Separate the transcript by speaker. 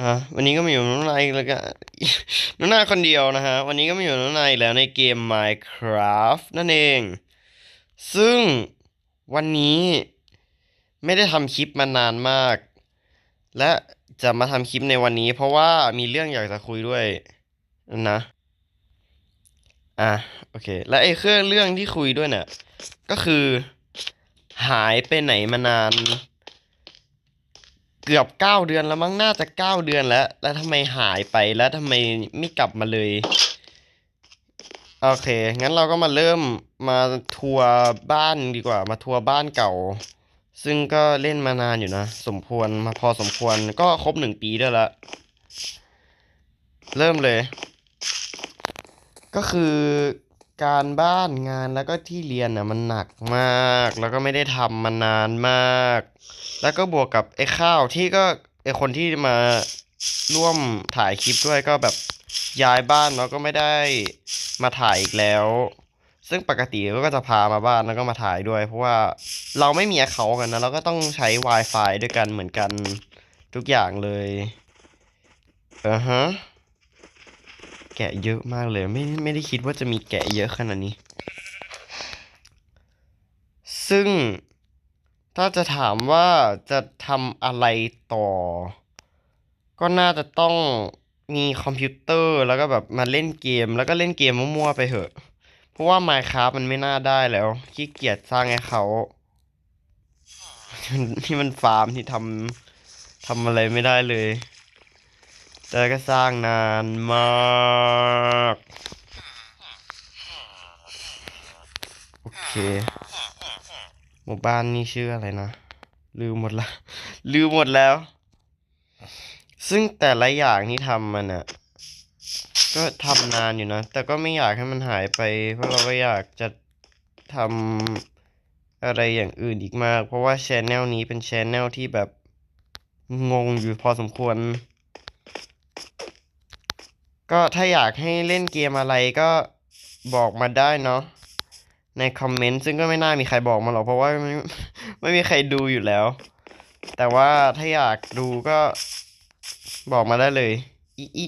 Speaker 1: อะวันนี้ก็มาอยู่น้องนายแล้วกันน้องนายคนเดียวนะฮะ วันนี้ก็มาอยู่น้องนายแล้วในเกม Minecraft นั่นเอง ซึ่งวันนี้ไม่ได้ทำคลิปมานานมาก และจะมาทำคลิปในวันนี้ เพราะว่ามีเรื่องอยากจะคุยด้วยนะ อะโอเค และไอ้เครื่องเรื่องที่คุยด้วยเนี่ยก็คือหายไปไหนมานาน เกือบเก้าเดือนแล้วมั้งน่าจะเก้าเดือนแล้ว แล้วทำไมหายไปแล้วทำไมไม่กลับมาเลย โอเค งั้นเราก็มาเริ่มมาทัวร์บ้านดีกว่า มาทัวร์บ้านเก่า ซึ่งก็เล่นมานานอยู่นะ สมควรมาพอสมควรก็ครบหนึ่งปีด้วยละ เริ่มเลย ก็คือ การบ้านงานแล้วก็ที่เรียนน่ะมันหนักมาก แล้วก็ไม่ได้ทำมานานมาก แล้วก็บวกกับไอ้ข้าวที่ก็ไอ้คนที่มาร่วมถ่ายคลิปด้วยก็แบบย้ายบ้านแล้วก็ไม่ได้มาถ่ายอีกแล้ว ซึ่งปกติก็จะพามาบ้านแล้วก็มาถ่ายด้วย เพราะว่าเราไม่มีเขากันนะเราก็ต้องใช้ Wi-Fi ด้วยกันเหมือนกันทุกอย่างเลยอือฮะ แกะเยอะมากเลย ไม่ไม่ได้คิดว่าจะมีแกะเยอะขนาดนี้ ซึ่งถ้าจะถามว่าจะทำอะไรต่อ ก็น่าจะต้องมีคอมพิวเตอร์แล้วก็แบบมาเล่นเกม แล้วก็เล่นเกมมั่วๆไปเถอะ เพราะว่า Minecraft มันไม่น่าได้แล้วขี้เกียจสร้างให้เขาที่มันฟาร์มที่ทำทำอะไรไม่ได้เลย แต่ก็สร้างนานมาก โอเค หมู่บ้านนี่ชื่ออะไรนะ ลืมหมดละ ลืมหมดแล้ว ซึ่งแต่ละอย่างที่ทำมันอะก็ทำนานอยู่นะ แต่ก็ไม่อยากให้มันหายไป เพราะเราก็อยากจะทำอะไรอย่างอื่นอีกมาก เพราะว่าชแนลนี้เป็นชแนลที่แบบงงอยู่พอสมควร ก็ถ้าอยากให้เล่นเกมอะไรก็บอกมาได้เนาะในคอมเมนต์ซึ่งก็ไม่น่ามีใครบอกมาหรอกเพราะว่าไม่ไม่มีใครดูอยู่แล้ว แต่ว่าถ้าอยากดูก็บอกมาได้เลยอีอี